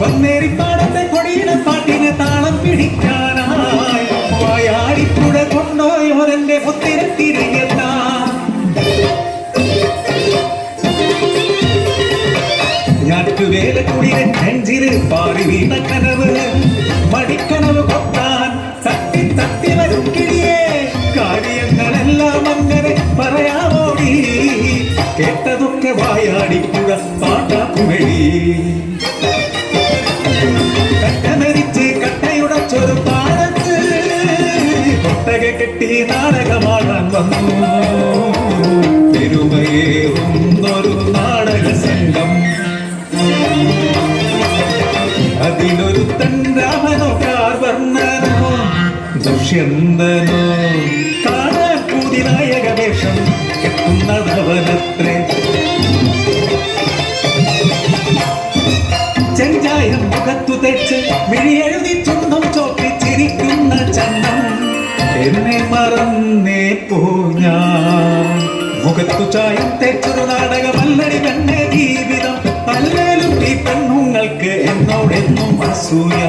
വന്നേരിപ്പാടത്തെ കൊടിയുടെ പാട്ടിന് താളം പിടിക്കാനായി വായാടിപ്പുഴ കൊണ്ടോയോരെന്റെ ഒത്തിരി തിരികെത്താൻ ഞാറ്റുവേല കുടിരെ നെഞ്ചിൽ പാറി വീണ കനവ്. കേട്ടതൊക്കെ വായാടിപ്പുഴ പാട്ടാക്കുവഴി കട്ടമരിച്ച് കട്ടയുടച്ചൊരു പാടത്ത് കൊട്ടക കെട്ടി നാടകമാടാൻ വന്നു. പെരുമയേറുന്നൊരു നാടക സംഘം. അതിലൊരുത്തൻ രാമനോ കാർവർണനോ ദുഷ്യന്തനോ കാണാൻ പുതിനായക വേഷം കെട്ടുന്നതവനത്രേ. മറന്നേ പോഞ്ഞാ മുഖത്തു ചായത്തെ ചെറുനാടകമല്ലടി നാടകമല്ലടി പെണ്ണെ ജീവിതം. അല്ലേലും ഈ പെണ്ണുങ്ങൾക്ക് എന്നോടെന്നും അസൂയ.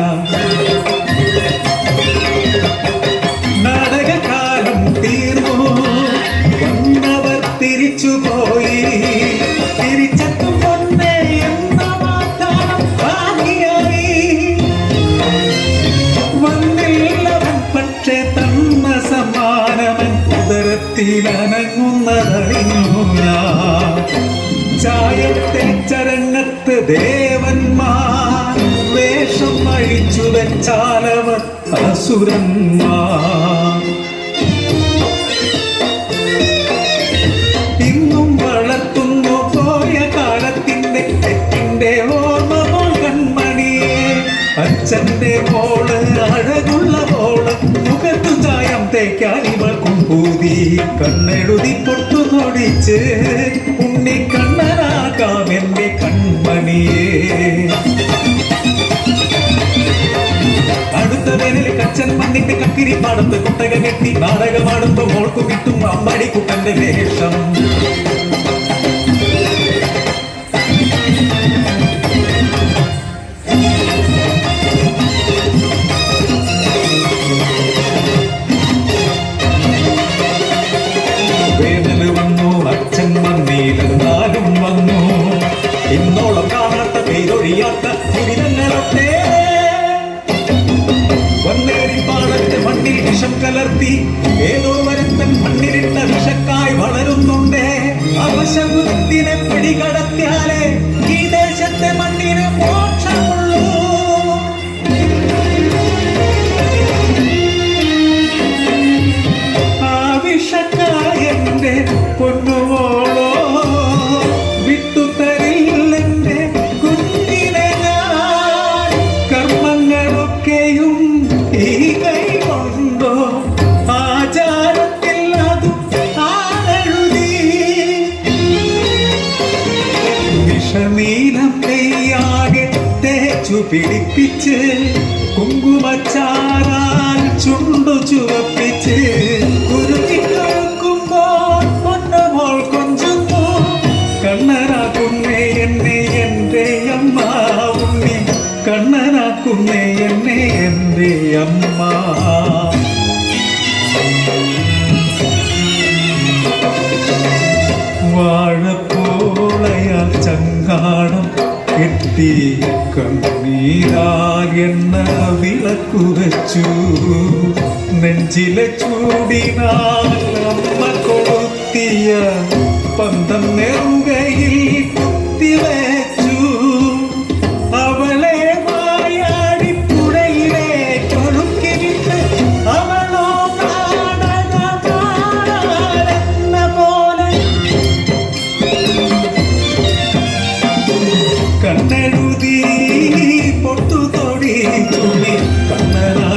ഞാൻ ചായത്തെ ചരങ്ങത്ത് ദേവന്മാർ വേഷം അഴിച്ചു വെച്ചാലവർ അസുരന്മാർ. ഇന്നും പോൾ അഴകുള്ള പോൾ മുഖത്തു ചായം പൂതി കണ്ണെഴുതി പൊട്ടു കൊടിച്ച് ഉണ്ണി കണ്ണനാകാം എന്റെ കൺമണിയെ. അടുത്ത വേനൽ കച്ചൻ മണ്ണിന്റെ കക്കിരി പാടത്ത് കുട്ടക കെട്ടി നാടകമാടുമ്പോൾ മോൾക്കു കിട്ടും അമ്മടി കുട്ടന്റെ വേഷം. കലർത്തി ഏതോ വരത്തൻ മണ്ണിലിട്ട വിഷക്കായി വളരുന്നുണ്ട്. അവശബുദ്ധിനെ പിടികടത്തിയാലേ ഈ ദേശത്തെ മണ്ണിന് മോക്ഷമുള്ളൂ. ആ വിഷക്കായന്റെ വിഷനീലം നെയ്യാകെ തേച്ചു പിടിപ്പിച്ച് കുങ്കുമച്ചാറാൽ ചുണ്ടു ചുവപ്പിച്ച് കുരുതിക്കൊഴുക്കുമ്പോൾ പൊന്നമോൾ കൊഞ്ചുന്നു. കണ്ണനാക്കുന്നേ എന്നെ എന്റെ അമ്മ ഉണ്ണി. കണ്ണനാക്കുന്നേ എന്നെ എന്റെ അമ്മ. കണ്ണീരാൽ എണ്ണ വിളക്കു വെച്ചു നെഞ്ചിലെ ചൂടിനാൽ അമ്മ കൊളുത്തിയ പന്തം നെറുകയിൽ Come